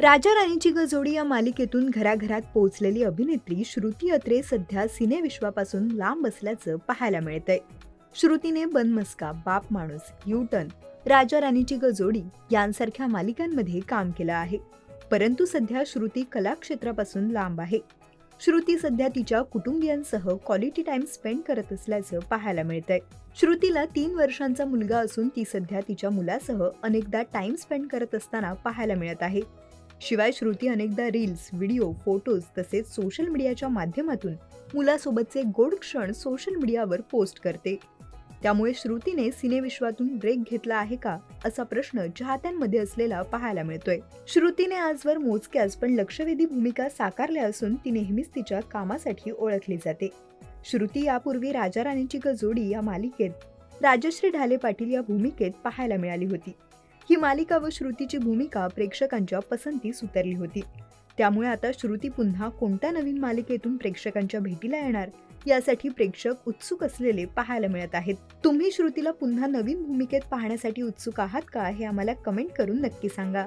राजा राणीची गजोडी या मालिकेतून घराघरात पोहोचलेली अभिनेत्री श्रुती अत्रे सध्या सिनेविश्वापासून लांब असल्याचं पाहायला मिळतंय. श्रुतीने बनमस्का बाप माणूस युटर्न राजा राणीची गजोडी यांसारख्या मालिकांमध्ये काम केलं आहे. परंतु सध्या श्रुती कलाक्षेत्रापासून लांब आहे. श्रुती सध्या तिच्या कुटुंबियांसह क्वालिटी टाइम स्पेंड करत असल्याचं पाहायला मिळतंय. श्रुतीला तीन वर्षांचा मुलगा असून ती सध्या तिच्या मुलासह अनेकदा टाइम स्पेंड करत असताना पाहायला मिळत आहे. शिवाय श्रुती अनेकदा रील्स व्हिडिओ फोटोज तसेच सोशल मीडियाच्या माध्यमातून मुलासोबतचे गोड क्षण सोशल मीडियावर पोस्ट करते. त्यामुळे श्रुतीने सिनेविश्वातून ब्रेक घेतला आहे का असा प्रश्न चाहत्यांमध्ये असलेला पाहायला मिळतोय. श्रुतीने आजवर मोजक्याच पण लक्षवेधी भूमिका साकारल्या असून ती नेहमीच तिच्या कामासाठी ओळखली जाते. श्रुती यापूर्वी राजा राणीची गजोडी या मालिकेत राजश्री ढाले पाटील या भूमिकेत पाहायला मिळाली होती. ही मालिका व श्रुतीची भूमिका प्रेक्षकांच्या पसंतीस उतरली होती. त्यामुळे आता श्रुती पुन्हा कोणत्या नवीन मालिकेतून प्रेक्षकांच्या भेटीला येणार? यासाठी प्रेक्षक उत्सुक असलेले पाहायला मिळत आहेत. तुम्ही श्रुतीला पुन्हा नवीन भूमिकेत पाहण्यासाठी उत्सुक आहात का हे आम्हाला कमेंट करून नक्की सांगा.